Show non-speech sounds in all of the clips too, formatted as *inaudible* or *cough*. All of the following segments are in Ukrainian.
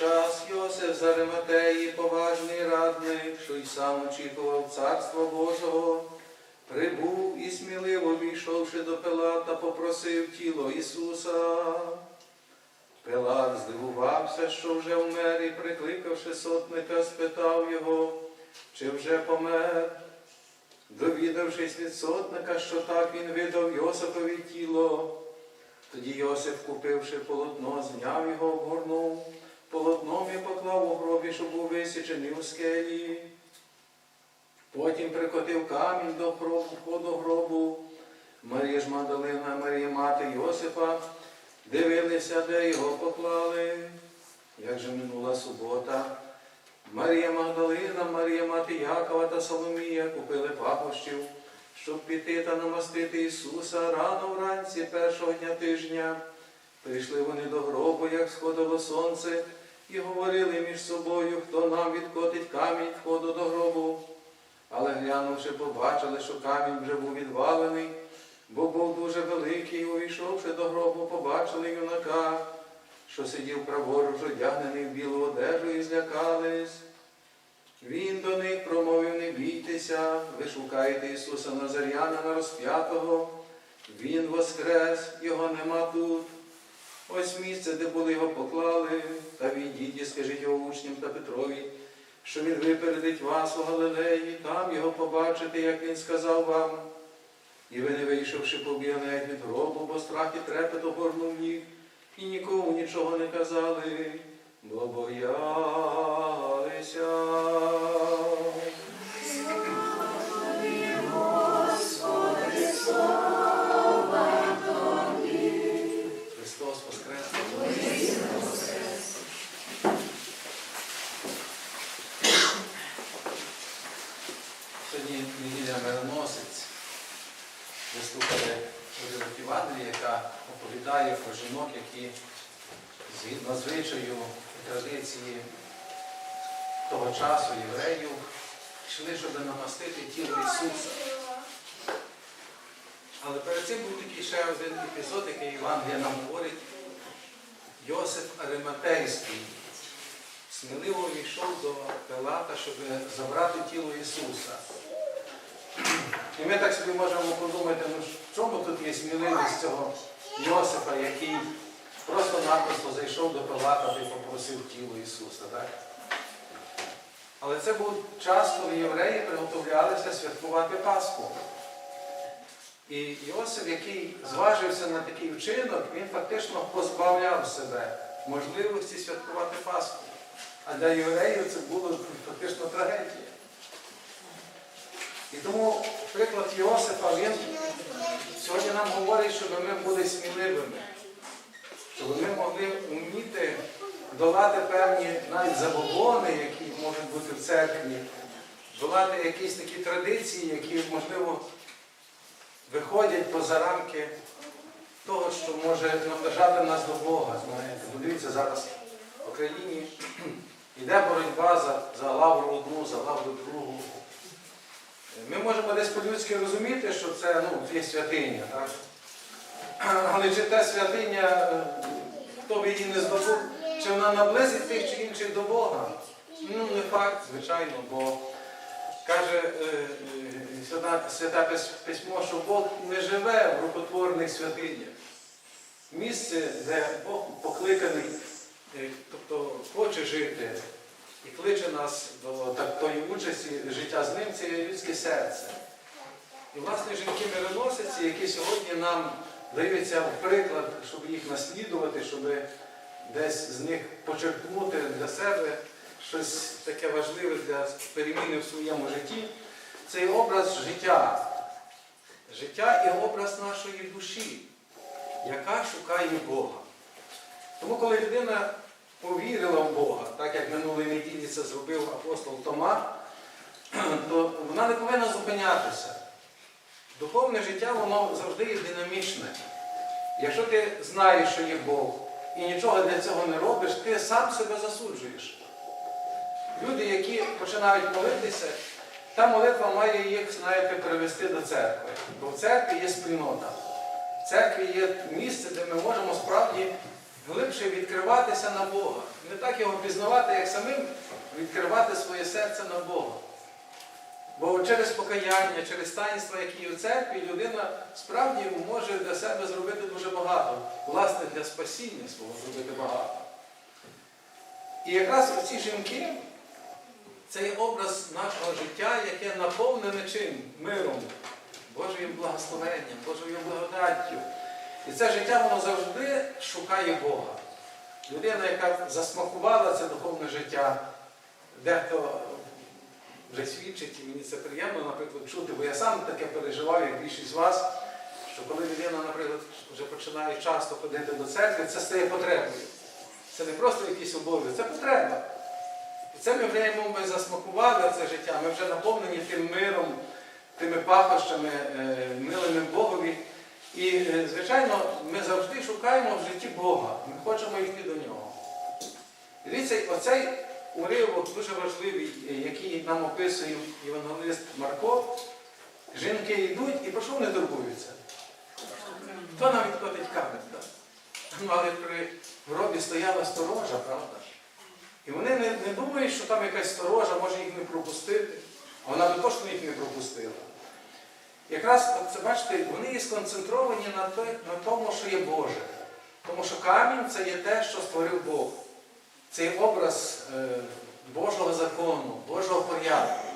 час Йосиф з Ариматеї, поважний радник, що й сам очікував Царства Божого, прибув і сміливо війшовши до Пилата, попросив тіло Ісуса. Пилат здивувався, що вже вмер, і, прикликавши сотника, спитав його, чи вже помер. Довідавшись від сотника, що так він видав Йосипові тіло, тоді Йосиф, купивши полотно, зняв його, обгорнув, полотном і поклав у гробі, що був висічений у скелі. Потім прикотив камінь до гробу, входу гробу. Марія ж Магдалина, Марія мати Йосипа, дивилися, де його поклали. Як же минула субота, Марія Магдалина, Марія мати Якова та Соломія купили пахощів, щоб піти та намастити Ісуса рано вранці першого дня тижня. Прийшли вони до гробу, як сходило сонце, і говорили між собою, хто нам відкотить камінь входу до гробу. Але глянувши, побачили, що камінь вже був відвалений, бо був дуже великий, і увійшовши до гробу, побачили юнака, що сидів праворуч, одягнений в білу одежу, і злякались. Він до них промовив, не бійтеся, ви шукаєте Ісуса Назаряна на розп'ятого. Він воскрес, його нема тут. Ось місце, де були його поклали, та відійдіть і скажіть його учням та Петрові, що він випередить вас у Галилеї, там його побачите, як він сказав вам. І ви, не вийшовши, побігли геть від гробу, бо страх і трепет огорнув їх, і нікому нічого не казали, бо боялися. Оповідає про жінок, які згідно звичаю і традиції того часу євреїв йшли, щоб намастити тіло Ісуса. Але перед цим був такий ще один епізод, який Євангелія нам говорить. Йосиф Ариматейський сміливо війшов до Пилата, щоб забрати тіло Ісуса. І ми так собі можемо подумати, ну в чому тут є сміливість цього Йосифа, який просто-напросто зайшов до Пилата і попросив тіло Ісуса. Так? Але це був час, коли євреї приготовлялися святкувати Пасху. І Йосиф, який зважився на такий вчинок, він фактично позбавляв себе можливості святкувати Пасху. А для євреїв це було фактично трагедія. І тому приклад Йосифа, він сьогодні нам говорить, щоб ми були сміливими, щоб ми могли вміти долати певні навіть забобони, які можуть бути в церкві, долати якісь такі традиції, які, можливо, виходять поза рамки того, що може наближати нас до Бога. Знаєте, подивіться, зараз в Україні *clears throat* йде боротьба за, за лавру одну, за лавру другу. Ми можемо десь по-людськи розуміти, що це ну, є святиня. Так? *clears throat* Але чи та святиня, хто б її не здобув, чи вона наблизить тих чи інших до Бога? Ну, не факт, звичайно, бо каже е, е, свята, свята письмо, що Бог не живе в рукотворних святинях. Місце, де Бог покликаний, е, тобто хоче жити і кличе нас до такої участі життя з ним, це людське серце. І, власне, жінки-мироносиці, які сьогодні нам даються в приклад, щоб їх наслідувати, щоб десь з них почерпнути для себе щось таке важливе для переміни в своєму житті, це є образ життя. Життя і образ нашої душі, яка шукає Бога. Тому, коли людина повірила в Бога, так як минулої неділі це зробив апостол Тома, *clears throat* то вона не повинна зупинятися. Духовне життя, воно завжди є динамічне. Якщо ти знаєш, що є Бог, і нічого для цього не робиш, ти сам себе засуджуєш. Люди, які починають молитися, та молитва має їх, знаєте, привести до церкви. Бо в церкві є спільнота. В церкві є місце, де ми можемо справді глибше відкриватися на Бога. Не так його пізнавати, як самим відкривати своє серце на Бога. Бо через покаяння, через таїнства, які є в церкві, людина справді може для себе зробити дуже багато. Власне, для спасіння свого зробити багато. І якраз ці жінки це образ нашого життя, яке наповнене чим? Миром, Божою благословенням, Божою благодаттю. І це життя воно завжди шукає Бога. Людина, яка засмакувала це духовне життя, дехто вже свідчить, і мені це приємно, наприклад, чути, бо я сам таке переживав, як більшість з вас, що коли людина, наприклад, вже починає часто ходити до церкви, це стає потребою. Це не просто якийсь обов'язок, це потреба. І це ми вже ми засмакували це життя, ми вже наповнені тим миром, тими пахощами, е, милими Богові. І, е, звичайно, ми завжди шукаємо в житті Бога. Ми хочемо йти до нього. Дивіться, оцей уривок дуже важливий, е, який нам описує євангелист Марко. Жінки йдуть і про що вони турбуються? Хто навіть котить камінь? Ну, але при гробі стояла сторожа, правда? І вони не, не думають, що там якась сторожа може їх не пропустити. А вона би точно їх не пропустила. Якраз це бачите, вони є сконцентровані на, той, на тому, що є Боже. Тому що камінь це є те, що створив Бог. Це є образ е, Божого закону, Божого порядку.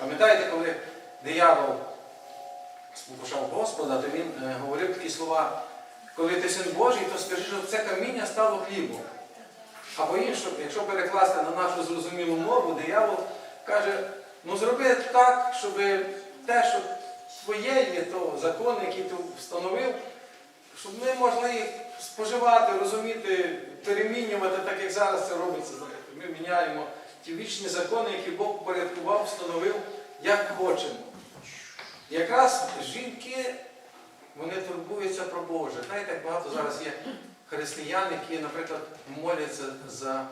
Пам'ятаєте, коли диявол спокушав Господа, то він е, говорив такі слова, коли ти син Божий, то скажи, щоб це каміння стало хлібом. Або інше, якщо перекласти на нашу зрозумілу мову, диявол каже, ну зроби так, щоб те, що твоє є, то закон, який ти встановив, щоб ми могли їх споживати, розуміти, перемінювати, так як зараз це робиться. Ми міняємо ті вічні закони, які Бог порядкував, встановив, як хочемо. Якраз жінки, вони турбуються про Боже. Знаєте, як багато зараз є християн, які, наприклад, моляться за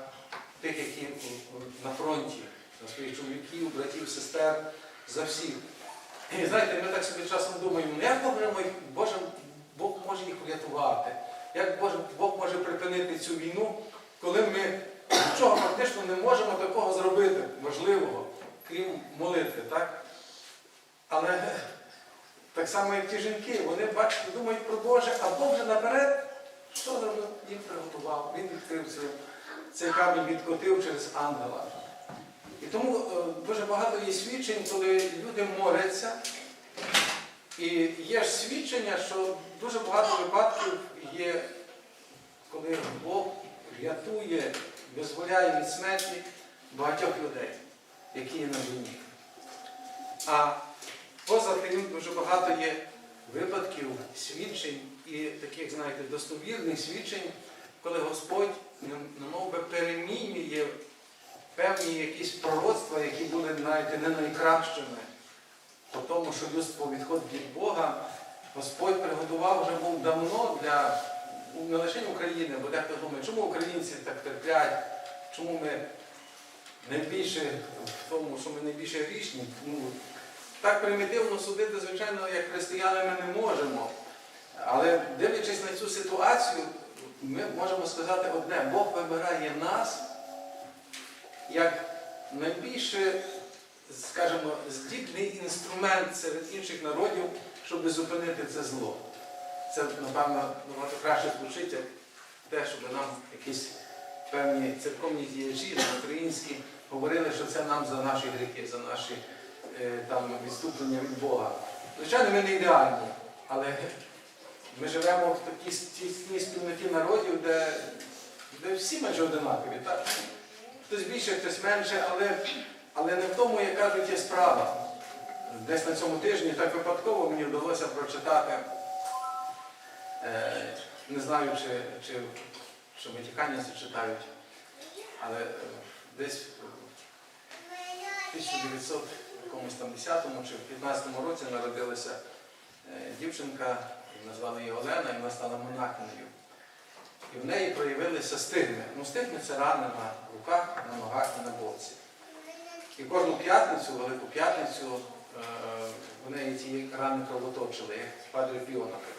тих, які на фронті, за своїх чоловіків, братів, сестер, за всіх. І знаєте, ми так собі часом думаємо, «Ну, як Боже, Бог може їх врятувати, як Боже, Бог може припинити цю війну, коли ми нічого фактично не можемо такого зробити важливого, крім молитви. так? Але так само, як ті жінки, вони бачите, думають про Боже, а Бог вже наперед, що зробив? Їм приготував. Він відкрив цей камінь, відкотив через ангела. Тому е, дуже багато є свідчень, коли люди моляться. І є ж свідчення, що дуже багато випадків є, коли Бог рятує, дозволяє від смерті багатьох людей, які є на війні. А поза тим дуже багато є випадків, свідчень і таких, знаєте, достовірних свідчень, коли Господь немов би перемінює певні якісь пророцтва, які були знаєте, не найкращими. По тому, що людство відходить від Бога, Господь приготував вже був давно для ну, не лише України, бо дехто думає, чому українці так терплять, чому ми найбільше в тому, що ми найбільше грішні. Ну, так примітивно судити, звичайно, як християни ми не можемо. Але дивлячись на цю ситуацію, ми можемо сказати одне, Бог вибирає нас як найбільше, скажімо, здібний інструмент серед інших народів, щоб зупинити це зло. Це, напевно, краще звучить, як те, щоб нам якісь певні церковні діячі українські говорили, що це нам за наші гріхи, за наші е, там, відступлення від Бога. Звичайно, ми не ідеальні, але ми живемо в такій тісній спільноті народів, де, де всі майже одинакові. Так? Хтось більше, хтось менше, але, але не в тому, як кажуть, є справа. Десь на цьому тижні так випадково мені вдалося прочитати, е, не знаю, чи, чи що ватиканці читають, але е, десь в 1900 якомусь там 10-му чи в 15-му році народилася е, дівчинка, назвали її Олена, і вона стала монахинею. І в неї проявилися стигми. Ну, стигми це рани на руках, на ногах і на боці. І кожну п'ятницю, Велику п'ятницю, е, в неї ці рани кровоточили, як Падре Піо, наприклад.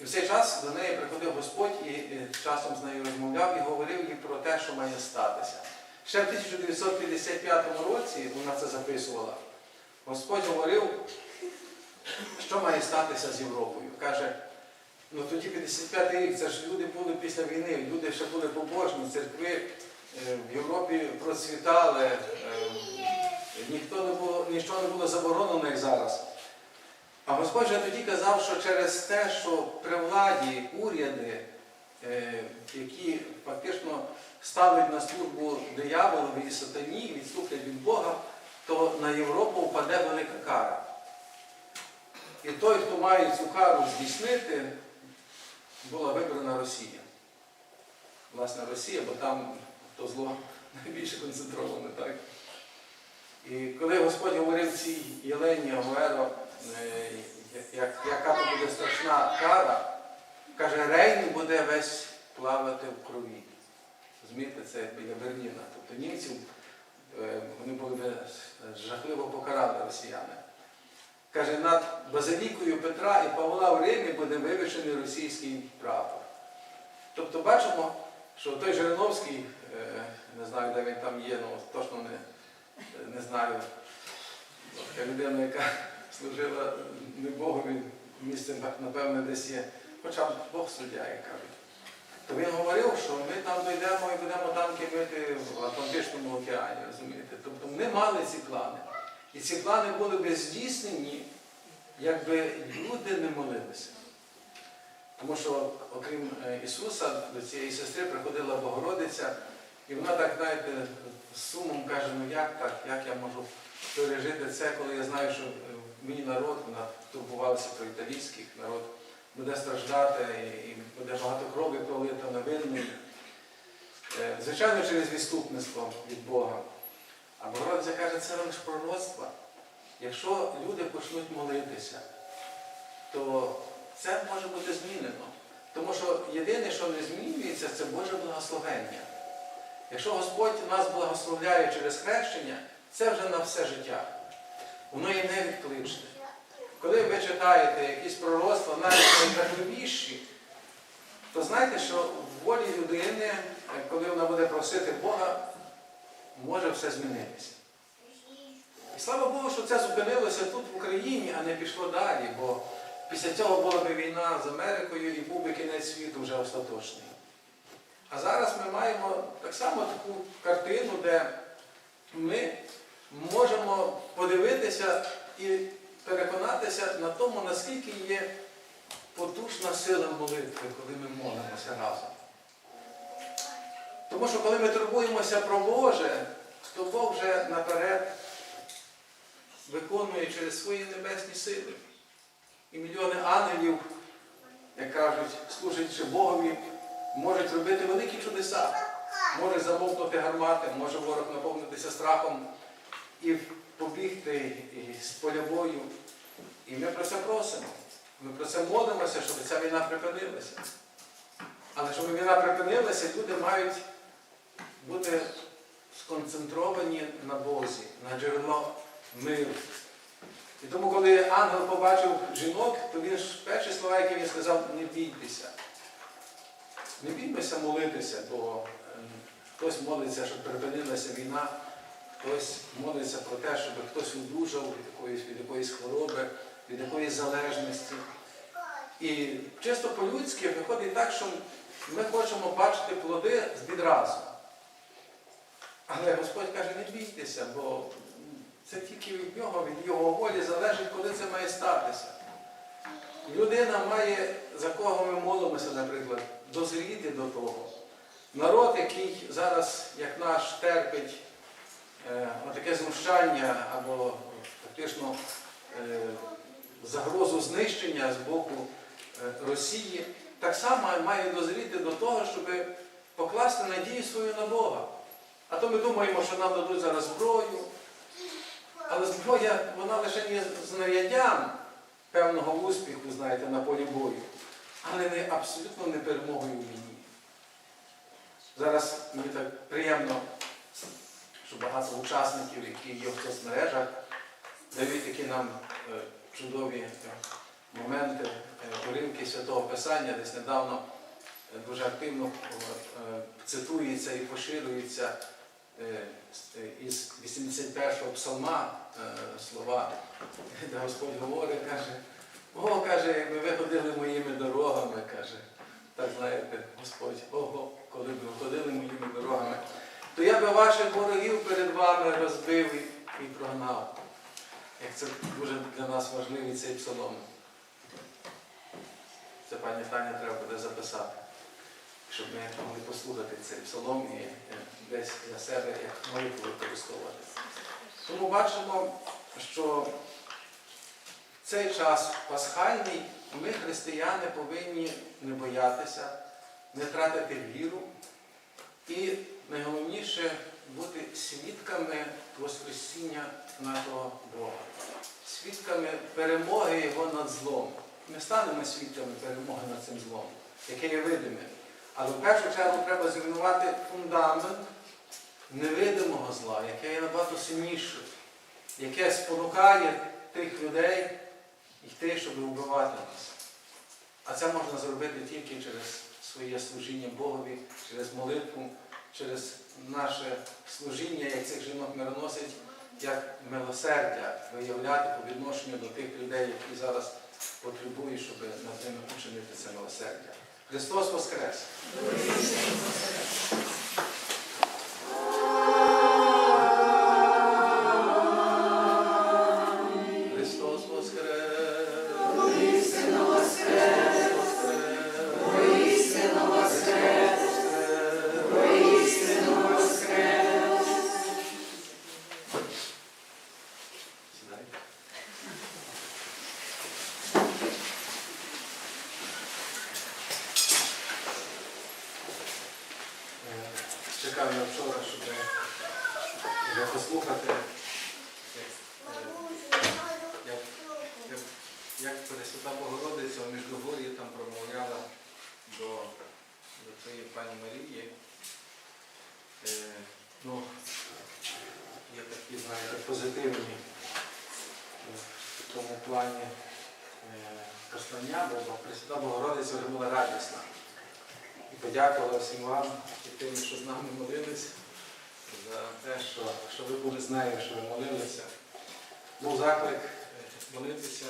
І в цей час до неї приходив Господь і е, часом з нею розмовляв і говорив їй про те, що має статися. Ще в 1955 році вона це записувала. Господь говорив, що має статися з Європою. Каже, ну тоді 55 рік, це ж люди були після війни, люди ще були побожні, церкви е, в Європі процвітали, е, ніхто не було, нічого не було заборонено, як зараз. А Господь же тоді казав, що через те, що при владі уряди, е, які фактично ставлять на службу дияволові і сатані, відступлять від Бога, то на Європу впаде велика кара. І той, хто має цю кару здійснити, була вибрана Росія. Власне, Росія, бо там то зло *laughs* найбільше концентроване, так? І коли Господь говорив цій Єлені Агуеро, е, яка то буде страшна кара, каже, Рейн буде весь плавати в крові. Розумієте, це біля Берліна. Тобто німців е, вони були жахливо покарали росіяни. Каже, над базилікою Петра і Павла в Римі буде вивішений російський прапор. Тобто бачимо, що той Жириновський, е, не знаю, де він там є, ну точно не, не знаю, така людина, яка служила не Богові, місце, напевне, десь є, хоча Бог суддя, як кажуть. То він говорив, що ми там дійдемо і будемо танки бити в Атлантичному океані, розумієте? Тобто ми мали ці плани. І ці плани були би здійснені, якби люди не молилися. Тому що, окрім е, Ісуса, до цієї сестри приходила Богородиця, і вона так, знаєте, з сумом каже, ну як так, як я можу пережити це, коли я знаю, що е, мій народ, вона турбувалася про італійський народ, буде страждати і буде багато крові пролито на винний. Е, Звичайно, через відступництво від Бога. А Богородиця каже, це лише пророцтво. Якщо люди почнуть молитися, то це може бути змінено. Тому що єдине, що не змінюється, це Боже благословення. Якщо Господь нас благословляє через хрещення, це вже на все життя. Воно є невідкличне. Коли ви читаєте якісь пророцтва, навіть найжахливіші, то знайте, що в волі людини, коли вона буде просити Бога, може все змінитися. І слава Богу, що це зупинилося тут в Україні, а не пішло далі, бо після цього була б війна з Америкою і був би кінець світу вже остаточний. А зараз ми маємо так само таку картину, де ми можемо подивитися і переконатися на тому, наскільки є потужна сила молитви, коли ми молимося разом. Тому що коли ми турбуємося про Боже, то Бог вже наперед виконує через свої небесні сили. І мільйони ангелів, як кажуть, служачи Богові, можуть робити великі чудеса. Може замовкнути гармати, може ворог наповнитися страхом і побігти з поля бою. І ми про це просимо. Ми про це молимося, щоб ця війна припинилася. Але щоб війна припинилася, люди мають бути сконцентровані на Бозі, на джерело миру. І тому, коли ангел побачив жінок, то він ж перші слова, які він сказав, не бійтеся. Не бійтеся молитися, бо ем, хтось молиться, щоб припинилася війна, хтось молиться про те, щоб хтось одужав від якоїсь, від якоїсь хвороби, від якоїсь залежності. І чисто по-людськи виходить так, що ми хочемо бачити плоди відразу. Але Господь каже, не бійтеся, бо це тільки від нього, від його волі залежить, коли це має статися. Людина має, за кого ми молимося, наприклад, дозріти до того. Народ, який зараз, як наш, терпить е, таке знущання або фактично е, загрозу знищення з боку е, Росії, так само має дозріти до того, щоб покласти надію свою на Бога. А то ми думаємо, що нам дадуть зараз зброю. Але зброя, вона лише є знаряддям певного успіху, знаєте, на полі бою, але не абсолютно не перемогою в війні. Зараз мені так приємно, що багато учасників, які є в соцмережах, дають такі нам е, чудові е, моменти е, уривки Святого Писання, десь недавно е, дуже активно е, цитується і поширюється е, е, із 81-го псалма е, слова, де Господь говорить, каже, о, каже, якби ви ходили моїми дорогами, каже, так знаєте, Господь, ого, коли б ви ходили моїми дорогами, то я би ваших ворогів перед вами розбив і, прогнав. Як це дуже для нас важливий цей псалом. Це пані Таня треба буде записати, щоб ми могли послухати цей псалом і е, десь для себе як молитву використовувати. Тому бачимо, що в цей час пасхальний ми, християни, повинні не боятися, не втратити віру і найголовніше бути свідками Воскресіння нашого Бога, свідками перемоги Його над злом. Ми станемо свідками перемоги над цим злом, яке є видиме. Але в першу чергу треба зруйнувати фундамент невидимого зла, яке є набагато сильніше, яке спонукає тих людей йти, щоб вбивати нас. А це можна зробити тільки через своє служіння Богові, через молитву, через наше служіння, як цих жінок мироносить, як милосердя виявляти по відношенню до тих людей, які зараз потребують, щоб над ними учинити це милосердя. Христос Воскрес! Була. І подякувала всім вам і тим, що з нами молились, за те, що, що ви були з нею, що ви молилися. Був заклик е, молитися,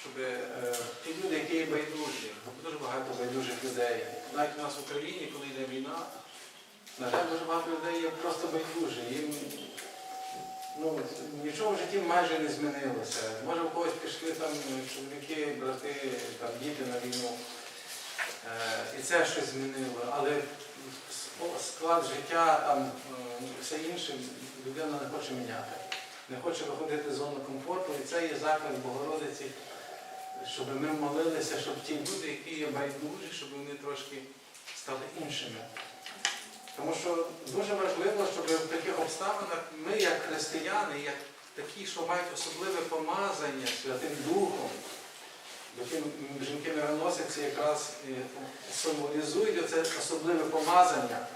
щоб е, ті люди, які байдужі, дуже багато байдужих людей. Навіть у нас в Україні, коли йде війна, на жаль, дуже багато людей є просто байдужі. Їм ну, нічого в житті майже не змінилося. Може, у когось пішли там чоловіки, брати, там, діти на війну. Е, І це щось змінило. Але склад життя, там, е, все інше, людина не хоче міняти. Не хоче виходити з зони комфорту. І це є заклик Богородиці, щоб ми молилися, щоб ті люди, які є байдужі, щоб вони трошки стали іншими. Тому що дуже важливо, щоб в таких обставинах ми, як християни, як такі, що мають особливе помазання Святим Духом, яким жінки мироносиці якраз і символізують це особливе помазання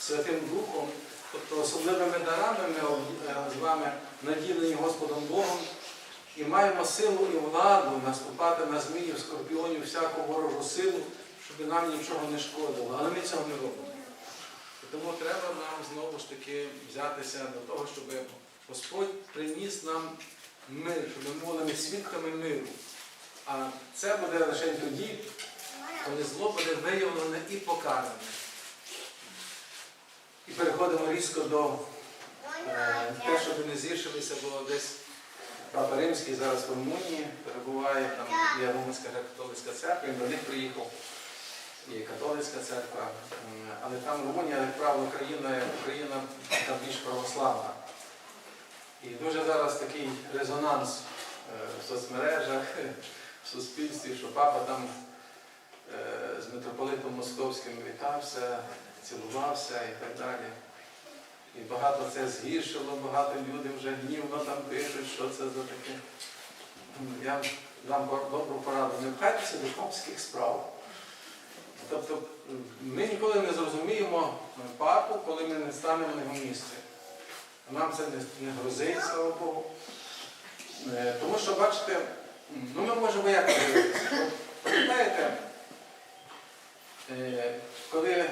Святим Духом, тобто особливими дарами ми е, з вами наділені Господом Богом і маємо силу і владу наступати на зміїв, скорпіонів, всяку ворожу силу, щоб нам нічого не шкодило. Але ми цього не робимо. Тому треба нам знову ж таки взятися до того, щоб Господь приніс нам мир, щоб ми були свідками миру. А це буде лише тоді, коли зло буде виявлене і покаране. І переходимо різко до е, те, щоб не зіршилися, бо десь Папа Римський зараз в Румунії перебуває, там є Румунська католицька церква, він до них приїхав, і католицька церква. Але там Румунія, як правило, країна, Україна там більш православна. І дуже зараз такий резонанс е, в соцмережах, в суспільстві, що папа там е, з митрополитом Московським вітався, цілувався і так далі. І багато це згіршило, багато людей вже гнівно там пишуть, що це за таке. Я дам добру пораду, не пхайтеся до папських справ. Тобто ми ніколи не зрозуміємо папу, коли ми не станемо його місце. Нам це не, не грозить, слава Богу. Е, Тому що, бачите, Ну, ми можемо як. Пам'ятаєте, е, коли е,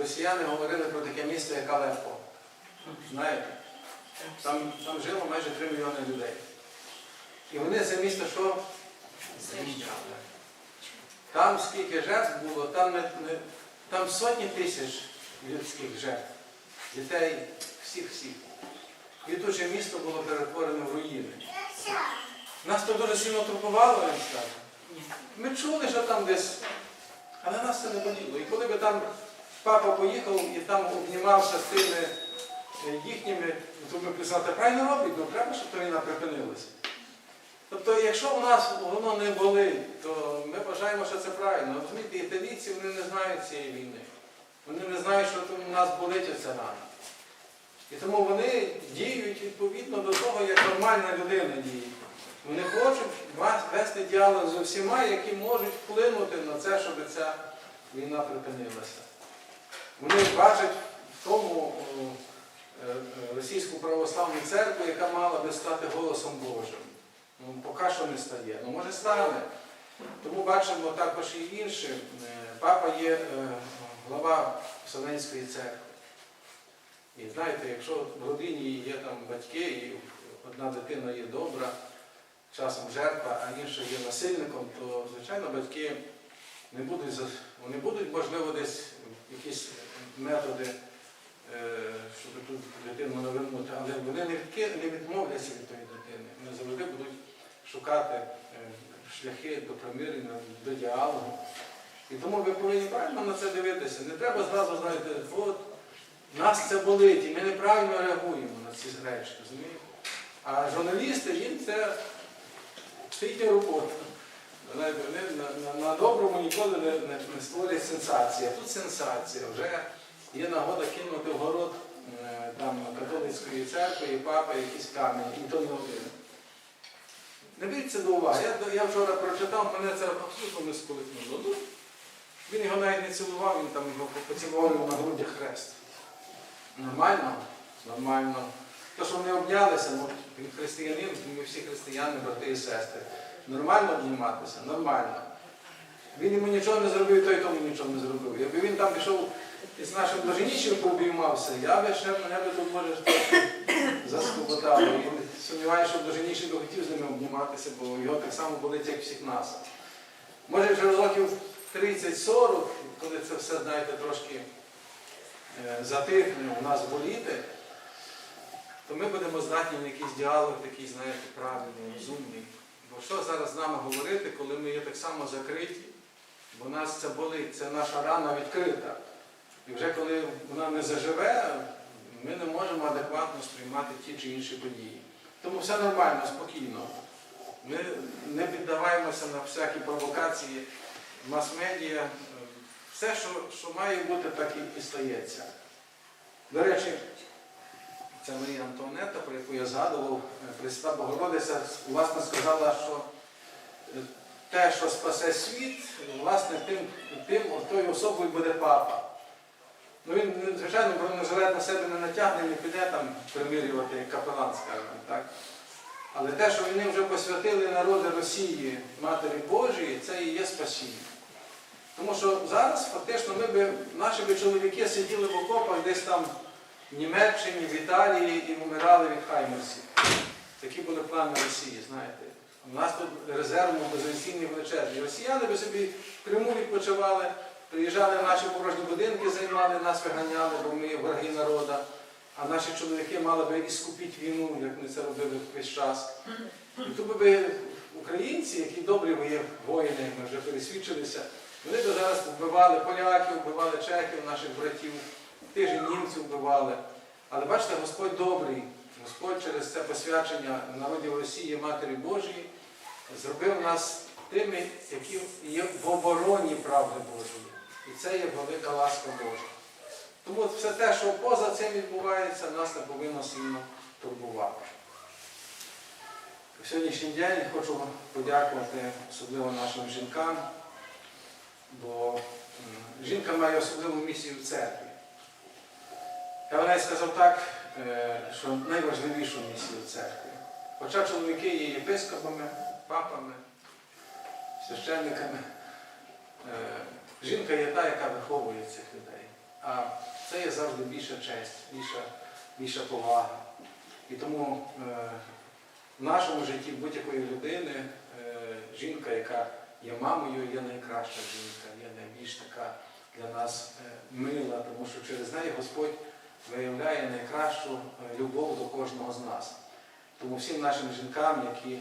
росіяни говорили про таке місто, як Алеппо, знаєте, там, там жило майже 3 мільйони людей. І вони це місто що? Зрівняли. Там скільки жертв було, там, не, не- там сотні тисяч людських жертв, дітей, всіх-всіх. Квітуче місто було перетворено в руїни. Нас то дуже сильно турбувало, вам скажу. Ми чули, що там десь, але нас це не боліло. І коли би там папа поїхав і там обнімався з тими е, їхніми, то ми писали, правильно роблять, ну треба, щоб то війна припинилася. Тобто, якщо у нас воно не болить, то ми вважаємо, що це правильно. Розумієте, італійці вони не знають цієї війни. Вони не знають, що у нас болить оця рана. І тому вони діють відповідно до того, як нормальна людина діє. Вони хочуть вести діалог з усіма, які можуть вплинути на це, щоб ця війна припинилася. Вони бачать в тому е, російську православну церкву, яка мала би стати голосом Божим. Ну, поки що не стає. Ну, може стане. Тому бачимо також і інше. Е, Папа є е, глава Вселенської церкви. І знаєте, якщо в родині є там батьки, і одна дитина є добра, часом жертва, а інша є насильником, то, звичайно, батьки не будуть, вони будуть, можливо, десь якісь методи, е, щоб тут дитину навернути, але вони не відмовляться від тої дитини. Вони завжди будуть шукати е, шляхи до примирення, до діалогу. І тому ви повинні правильно на це дивитися. Не треба зразу, знаєте, от нас це болить, і ми неправильно реагуємо на ці речі, розумієте? А журналісти, їм це робота. Знаєте, на, на, на доброму ніколи не, не, не створять сенсації. Тут сенсація. Вже є нагода кинути в город е, там, католицької церкви і папи якісь камені, і то не один. Не беріть це до уваги. Я, я вчора прочитав, мене це абсолютно не сколихнуло. Ну, він його навіть не цілував, він там його поцілував на грудях хрест. Нормально? Нормально. То, що вони обнялися, ну, він християнин, ми всі християни, брати і сестри. Нормально обніматися? Нормально. Він йому нічого не зробив, той тому нічого не зробив. Якби він там пішов із нашим блаженнішим пообіймався, я би ще мене би тут може. І сумніваюся, що блаженніший би хотів з ними обніматися, бо його так само болить, як всіх нас. Може, вже років 30-40, коли це все, знаєте, трошки е, затихне у нас боліти, то ми будемо здатні на якийсь діалог, такий, знаєте, правильний, розумний. Бо що зараз з нами говорити, коли ми є так само закриті, бо нас це болить, це наша рана відкрита. І вже коли вона не заживе, ми не можемо адекватно сприймати ті чи інші події. Тому все нормально, спокійно. Ми не піддаваємося на всякі провокації мас-медіа. Все, що, що має бути, так і стається. До речі, це Марія Антуанетта, про яку я згадував, е, Пресвята Богородиця, власне, сказала, що е, те, що спасе світ, власне, тим, тим тою особою буде папа. Ну він, звичайно, бронежилет на себе не натягне, не піде там примирювати капелан, скажімо так. Але те, що вони вже посвятили народи Росії Матері Божої, це і є спасіння. Тому що зараз фактично ми би, наші би чоловіки сиділи в окопах десь там в Німеччині, в Італії і вмирали від хаймерсів. Такі були плани Росії, знаєте. У нас тут резерв мобілізаційний величезний. Росіяни би собі в Криму відпочивали, приїжджали в наші порожні будинки, займали, нас виганяли, бо ми враги народу. А наші чоловіки мали би іскупити війну, як ми це робили весь час. І тут би українці, які добрі воїни, ми вже пересвідчилися, вони б зараз вбивали поляків, вбивали чехів, наших братів, тих же німців вбивали. Але бачите, Господь добрий, Господь через це посвячення народів Росії Матері Божої зробив нас тими, які є в обороні правди Божої. І це є велика ласка Божа. Тому все те, що поза цим відбувається, нас не повинно сильно турбувати. В сьогоднішній день хочу подякувати особливо нашим жінкам, бо жінка має особливу місію в церкві. Навіть сказав так, що найважливішу місію в церкві. Хоча чоловіки є єпископами, папами, священниками. Жінка є та, яка виховує цих людей. А це є завжди більша честь, більша, більша повага. І тому в нашому житті будь-якої людини жінка, яка є мамою, є найкраща жінка, є найбільш така для нас мила, тому що через неї Господь виявляє найкращу е, любов до кожного з нас. Тому всім нашим жінкам, які,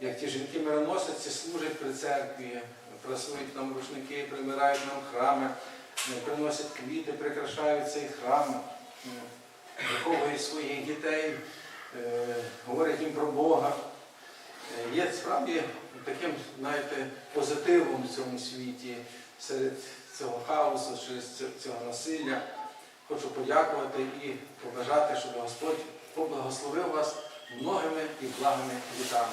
як ті жінки мироносиці, служать при церкві, прасують нам рушники, примирають нам храми, е, приносять квіти, прикрашають цей храм, е, виховують своїх дітей, говорять їм про Бога. Є справді таким, знаєте, позитивом в цьому світі серед цього хаосу, серед цього насилля. Хочу подякувати і побажати, щоб Господь поблагословив вас многими і благими літами.